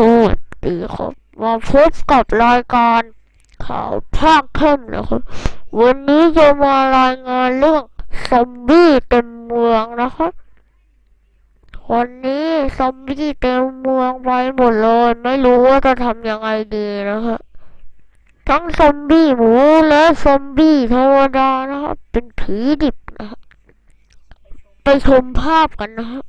สวัสดีครับมาพบกับรายการข่าวภาคเข้มนะครับ วันนี้จะมารายงานเรื่องซอมบี้เต็มเมืองนะครับ วันนี้ซอมบี้เต็มเมืองไปหมดเลย ไม่รู้ว่าจะทำยังไงดีนะครับทั้งซอมบี้หมูและซอมบี้ธรรมดานะครับ เป็นผีดิบนะครับไปชมภาพกันนะครับ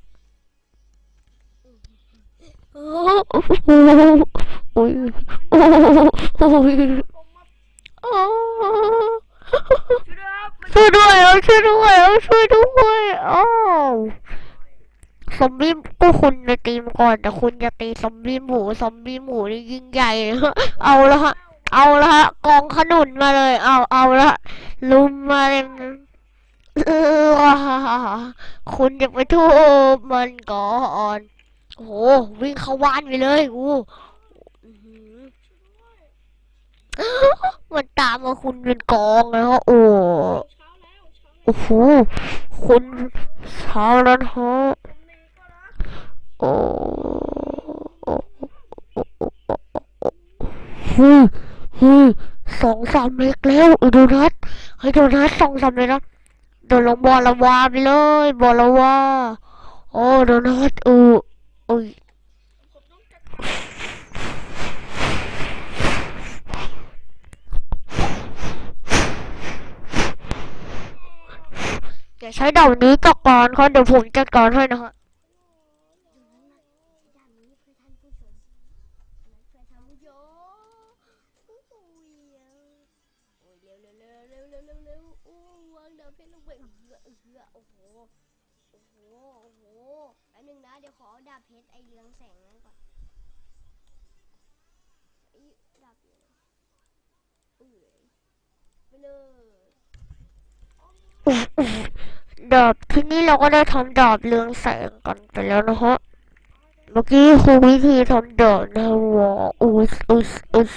ช่วยด้วยเอาช่วยด้วยเอาช่วยด้วยอ้าวซอมบี้ก็คุณจะตีมก่อนแต่คุณจะตีซอมบี้หมูซอมบี้หมูนี่ยิ่งใหญ่เอาละฮะเอาละฮะกองขนุนมาเลย เอาเอาละลุมมาเลยเออคุณจะไปทุบมันก่อน โอ้โหวิ่งเข้าบ้านไปเลยกูอื้อหือมันตามมาคุณเป็นกองเลยฮะโอ้โอ้โหคุณเช้าแล้วนะฮะโอ้โอ้โอ้โอ้โอ้โอ้ฮึฮึสองสามเมกแล้วไอ้โดนัทไอ้โดนัทสองสามเมกแล้วโดนลงบอลละวาไปเลยบอลละวาโอ้โดนัทเออ โอ้ยอย่าใช้ดอกนี้จัดการเขาเดี๋ยวผมจัดการให้นะฮะโอ้โห โอ้โห โอ้โห ป๊บนึงนะเดี๋ยวขอดาบเพชรไอเรืองแสงนั้นก่อนไอดาบอยู่ไหนเอ้ยไปเลยดาบที่นี่เราก็ได้ทำดาบเรืองแสงกันไปแล้วนะฮะเมื่อกี้คือวิธีทำดาบนะฮะว้าวอุสอุสอุส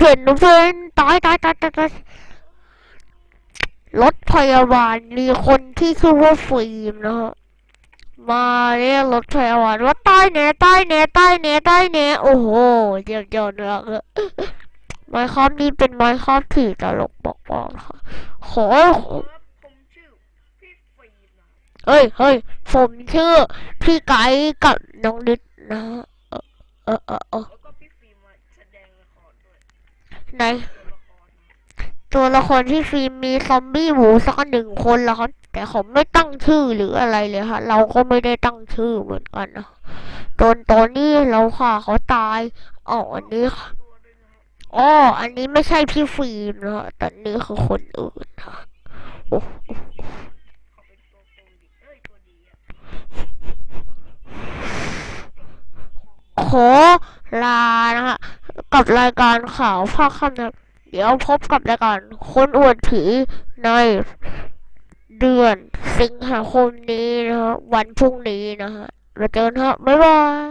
เห็นนะเพื่อนตายตายตายตาย รถพยาบาลมีคนที่ชื่อว่าฟิล์มนะฮะมาเรียกรถพยาบาลว่าใต้เนใต้เนใต้เนใต้เนโอ้โหเยี่ยมยอดมากเลยไมค์ครับนี่เป็นไมค์ครับที่ตลกบอกๆนะคะขอผมชื่อพี่ฟีนะเฮ้ยเฮ้ยผมชื่อพี่ไก่กับน้องนิดนะฮะเออเออเออเออแล้วก็พี่ฟีมาแสดงละครด้วยไหน ตัวละครที่ฟิล์มมีซอมบี้หมูสักหนึ่งคนละครับ แต่เขาไม่ตั้งชื่อหรืออะไรเลยค่ะเราก็ไม่ได้ตั้งชื่อเหมือนกันนะจนตอนนี้เราค่ะเขาตายอ๋ออันนี้ค่ะอ๋ออันนี้ไม่ใช่พี่ฟิล์มนะฮะแต่นี่คือคนอื่นค่ะโอ้ขานตัวโกงดีเอ้ยตัวดีอะขอลานะฮะกับรายการข่าวภาคค่ำนะ เดี๋ยวพบกับรายการคนอวดผีในเดือนสิงหาคมนี้นะฮะวันพรุ่งนี้นะฮะเราเจอกันฮะบ๊ายบาย